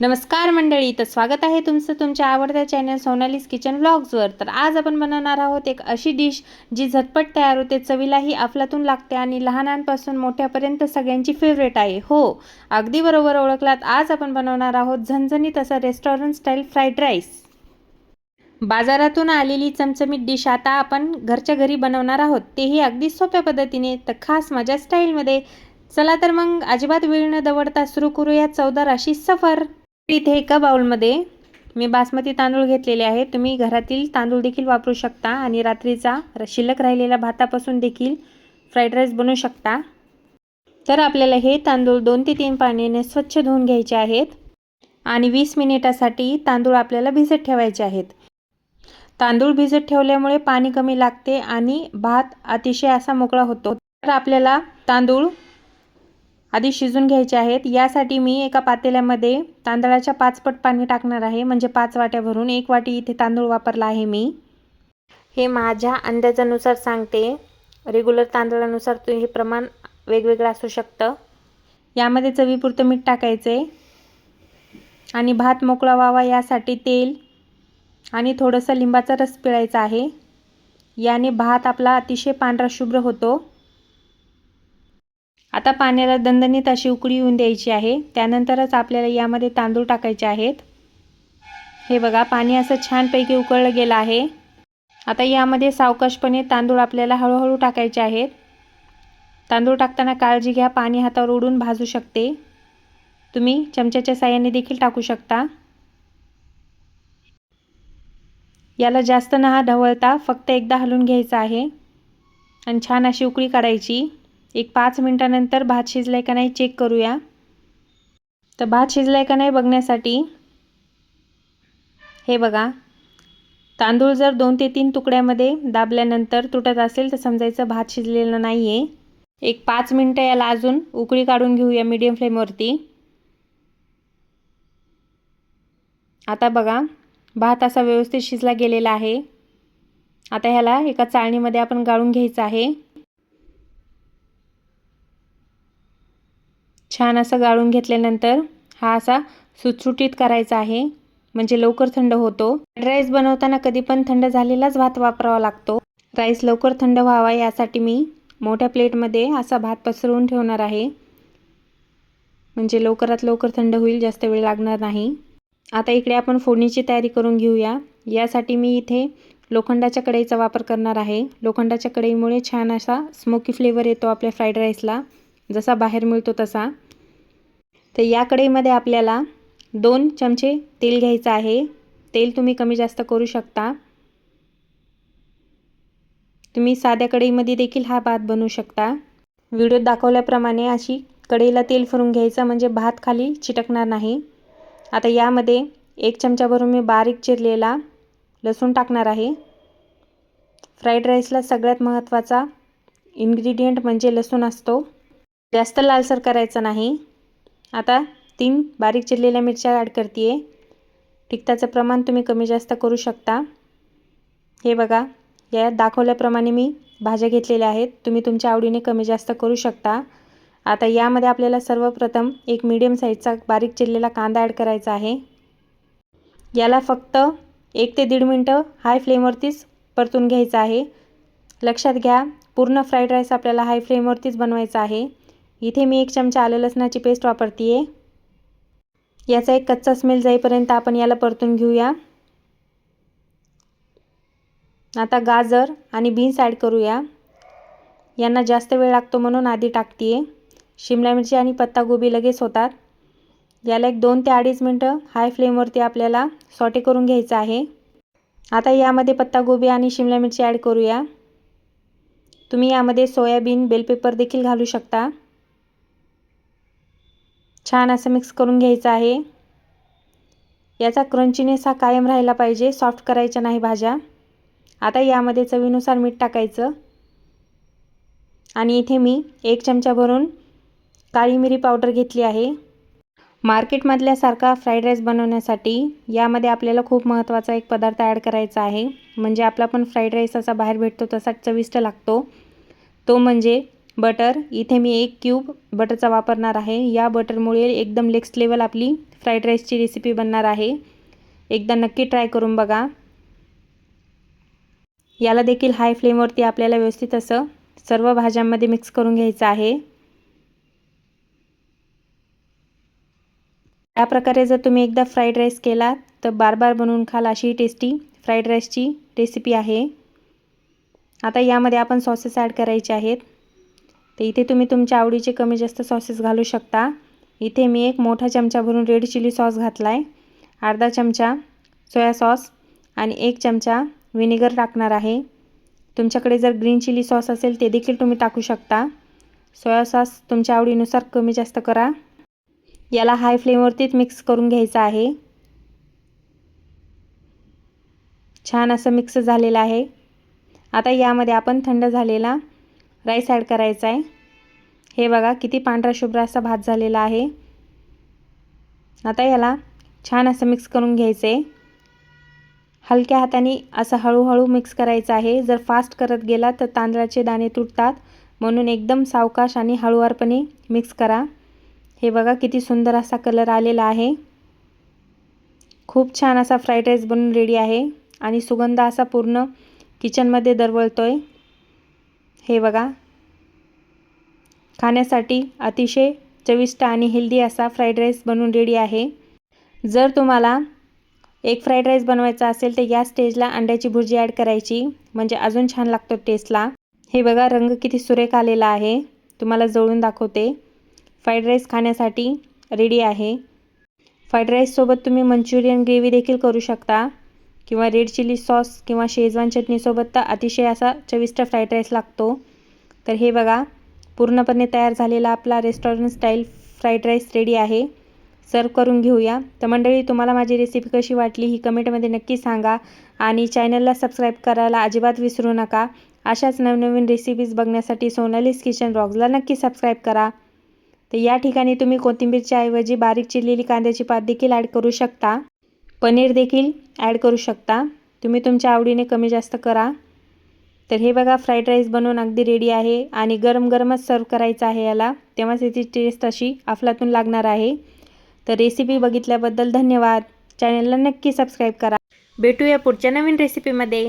नमस्कार मंडळी तर स्वागत आहे तुमचं तुमच्या आवडत्या चॅनल सोनालीस किचन व्लॉग्सवर तर आज आपण बनवणार आहोत एक अशी डिश जी झटपट तयार होते चवीलाही अफलातून लागते आणि लहानांपासून मोठ्यापर्यंत सगळ्यांची फेवरेट आहे. हो अगदी बरोबर ओळखलात. आज आपण बनवणार आहोत झणझणीत असा रेस्टॉरंट स्टाईल फ्राईड राईस बाजारातून आलेली चमचमीत डिश आता आपण घरच्या घरी बनवणार आहोत. तेही अगदी सोप्या पद्धतीने तर खास माझ्या स्टाईलमध्ये चला तर मग अजिबात वेळ न दवडता सुरू करूया चवदार अशी सफर. इथे एका बाउलमध्ये मी बासमती तांदूळ घेतलेले आहेत तुम्ही घरातील तांदूळ देखील वापरू शकता आणि रात्रीचा शिल्लक राहिलेल्या भातापासून देखील फ्राईड राईस बनवू शकता. तर आपल्याला हे तांदूळ दोन ते तीन पाण्याने स्वच्छ धुवून घ्यायचे आहेत आणि वीस मिनिटासाठी तांदूळ आपल्याला भिजत ठेवायचे आहेत. तांदूळ भिजत ठेवल्यामुळे पाणी कमी लागते आणि भात अतिशय असा मोकळा होतो. तर आपल्याला तांदूळ आधी शिजून घ्यायचे आहेत. यासाठी मी एका पातेल्यामध्ये तांदळाच्या पाचपट पाणी टाकणार आहे. म्हणजे पाच वाट्या भरून एक वाटी इथे तांदूळ वापरला आहे मी. हे माझ्या अंदाजानुसार सांगते. रेग्युलर तांदळानुसार तू हे प्रमाण वेगवेगळं असू शकतं. यामध्ये चवीपुरतं मीठ टाकायचं. आहे आणि भात मोकळा व्हावा यासाठी तेल आणि थोडंसं लिंबाचा रस पिळायचा आहे. याने भात आपला अतिशय पांढरा शुभ्र होतो. आता पाण्याला दणदणीत अशी उकळी येऊन द्यायची आहे. त्यानंतरच आपल्याला यामध्ये तांदूळ टाकायचे आहेत. हे बघा पाणी असं छानपैकी उकळलं गेलं आहे. आता यामध्ये सावकाशपणे तांदूळ आपल्याला हळूहळू टाकायचे आहेत. तांदूळ टाकताना काळजी घ्या पाणी हातावर उडून भाजू शकते. तुम्ही चमच्याच्या साह्याने देखील टाकू शकता. याला जास्त न ढवळता फक्त एकदा हलवून घ्यायचं आहे. आणि छान अशी उकळी काढायची. एक पाच मिनटानंतर भात शिजलाय का नाही चेक करूया. तर भात शिजलाय का नाही बघण्यासाठी हे बघा. तांदूळ जर दोन ते तीन तुकड्यामध्ये दाबल्यानंतर तुटत असेल तर समजायचं भात शिजलेलं नाही आहे एक पाच मिनटं याला अजून उकळी काढून घेऊया मीडियम फ्लेमवरती आता बघा भात असा व्यवस्थित शिजला गेलेला आहे. आता ह्याला एका चाळणीमध्ये आपण गाळून घ्यायचं आहे. छान असं गाळून घेतल्यानंतर हा असा सुटसुटीत करायचा आहे. म्हणजे लवकर थंड होतो. राईस बनवताना कधी पण थंड झालेलाच भात वापरावा लागतो. राईस लवकर थंड व्हावा यासाठी मी मोठ्या प्लेटमध्ये असा भात पसरवून ठेवणार आहे. म्हणजे लवकरात लवकर थंड होईल जास्त वेळ लागणार नाही. आता इकडे आपण फोडणीची तयारी करून घेऊया. यासाठी मी इथे लोखंडाच्या कढईचा वापर करणार आहे. लोखंडाच्या कढईमुळे छान असा स्मोकी फ्लेवर येतो आपल्या फ्राईड राईसला. जसा बाहेर मिळतो तसा. तर या कढईमध्ये आपल्याला दोन चमचे तेल घ्यायचं आहे. तेल तुम्ही कमी जास्त करू शकता. तुम्ही साध्या कढईमध्ये देखील हा भात बनवू शकता. व्हिडिओत दाखवल्याप्रमाणे अशी कढईला तेल फरून घ्यायचं म्हणजे भात खाली चिटकणार नाही. आता यामध्ये एक चमच्याभरून भरून मी बारीक चिरलेला लसूण टाकणार आहे. फ्राईड राईसला सगळ्यात महत्त्वाचा इन्ग्रेडियंट म्हणजे लसूण असतो. जास्त लालसर करायचं नाही. आता तीन बारीक चिरलेल्या मिरच्या ॲड करते आहे तिखटाचं प्रमाण तुम्ही कमी जास्त करू शकता. हे बघा या दाखवल्याप्रमाणे मी भाज्या घेतलेल्या आहेत. तुम्ही तुमच्या आवडीने कमी जास्त करू शकता. आता यामध्ये आपल्याला सर्वप्रथम एक मीडियम साईजचा बारीक चिरलेला कांदा ॲड करायचा आहे. याला फक्त एक ते दीड मिनटं हाय फ्लेमवरतीच परतून घ्यायचं आहे. लक्षात घ्या पूर्ण फ्राईड राईस आपल्याला हाय फ्लेमवरतीच बनवायचा आहे. इथे मी एक चमचा आलं लसणाची पेस्ट वापरते आहे याचा एक कच्चा स्मेल जाईपर्यंत आपण याला परतून घेऊया. आता गाजर आणि बीन्स ॲड करूया. यांना जास्त वेळ लागतो म्हणून आधी टाकते आहे शिमला मिरची आणि पत्तागोबी लगेच होतात. याला एक दोन ते अडीच मिनटं हाय फ्लेमवरती आपल्याला सॉटे करून घ्यायचं आहे. आता यामध्ये पत्तागोबी आणि शिमला मिरची ॲड करूया. तुम्ही यामध्ये सोयाबीन बेलपेपर देखील घालू शकता. छान असं मिक्स करून घ्यायचं आहे. याचा क्रंचीनेस हा कायम राहिला पाहिजे सॉफ्ट करायच्या नाही भाज्या. आता यामध्ये चवीनुसार मीठ टाकायचं. आणि इथे मी एक चमचा भरून काळी मिरी पावडर घेतली आहे. मार्केटमधल्यासारखा फ्राईड राईस बनवण्यासाठी यामध्ये आपल्याला खूप महत्त्वाचा एक पदार्थ ॲड करायचा आहे. म्हणजे आपला पण फ्राईड राईस असा बाहेर भेटतो तसा चविष्ट लागतो. तो म्हणजे बटर. इथे मी एक क्यूब बटरचा वापरणार आहे. या बटरमुळे एकदम लेक्स्ट लेवल आपली फ्राईड राईसची रेसिपी बनणार आहे. एकदा नक्की ट्राय करून बघा. याला देखील हाय फ्लेमवरती आपल्याला व्यवस्थित असं सर्व भाज्यांमध्ये मिक्स करून घ्यायचं आहे. या प्रकारे जर तुम्ही एकदा फ्राईड राईस केला तर बार बार बनवून खाल अशी टेस्टी फ्राईड राईसची रेसिपी आहे. आता यामध्ये आपण सॉसेस ॲड करायचे आहेत. तर इथे तुम्ही तुमच्या आवडीचे कमी जास्त सॉसेस घालू शकता. इथे मी एक मोठा चमचा भरून रेड चिली सॉस घातला आहे अर्धा चमचा सोया सॉस आणि एक चमचा व्हिनेगर टाकणार आहे. तुमच्याकडे जर ग्रीन चिली सॉस असेल ते देखील तुम्ही टाकू शकता. सोया सॉस तुमच्या आवडीनुसार कमी जास्त करा. याला हाय फ्लेमवरतीच मिक्स करून घ्यायचं आहे. छान असं मिक्स झालेलं आहे. आता यामध्ये आपण थंड झालेला राईस ॲड करायचा आहे. हे बघा किती पांढरा शुभ्र असा भात झालेला आहे. आता याला छान असं मिक्स करून घ्यायचं आहे हलक्या हाताने असं हळूहळू मिक्स करायचं आहे. जर फास्ट करत गेला तर तांदळाचे दाणे तुटतात. म्हणून एकदम सावकाश आणि हळूवारपणे मिक्स करा. हे बघा किती सुंदर असा कलर आलेला आहे. खूप छान असा फ्राईड राईस बनून रेडी आहे. आणि सुगंध असा पूर्ण किचनमध्ये दरवळतो आहे हे बघा. खाण्यासाठी अतिशय चविष्ट आणि हेल्दी असा फ्राईड राईस बनवून रेडी आहे. जर तुम्हाला एक फ्राईड राईस बनवायचा असेल तर या स्टेजला अंड्याची भुर्जी ॲड करायची. म्हणजे अजून छान लागतो टेस्टला हे बघा रंग किती सुरेख आलेला आहे. तुम्हाला जवळून दाखवते. फ्राईड राईस खाण्यासाठी रेडी आहे. फ्राईड राईससोबत तुम्ही मंचुरियन ग्रेव्ही देखील करू शकता. किंवा रेड चिली सॉस किंवा शेजवान चटणीसोबत तर अतिशय असा चविष्ट फ्राईड राईस लागतो. तर हे बघा पूर्णपणे तयार झालेला आपला restaurant style fried rice ready आहे. सर्व करून घेऊया. तर मंडळी तुम्हाला माझी रेसिपी कशी वाटली ही कमेंटमध्ये नक्की सांगा आणि चॅनलला सबस्क्राईब करायला अजिबात विसरू नका. अशाच नवनवीन रेसिपीज बघण्यासाठी सोनालीस किचन ब्लॉग्सला नक्की सबस्क्राईब करा. तर या ठिकाणी तुम्ही कोथिंबीरच्या ऐवजी बारीक चिरलेली कांद्याची पात देखील ॲड करू शकता. पनीर देखील ॲड करू शकता. तुम्ही तुमच्या आवडीने कमी जास्त करा. तर हे बघा फ्राईड राईस बनवून अगदी रेडी आहे आणि गरम गरमच सर्व करायचं आहे याला. तेव्हाच याची टेस्ट अशी अफलातून लागणार आहे. तर रेसिपी बघितल्याबद्दल धन्यवाद. चॅनलला नक्की सबस्क्राईब करा. भेटूया पुढच्या नवीन रेसिपीमध्ये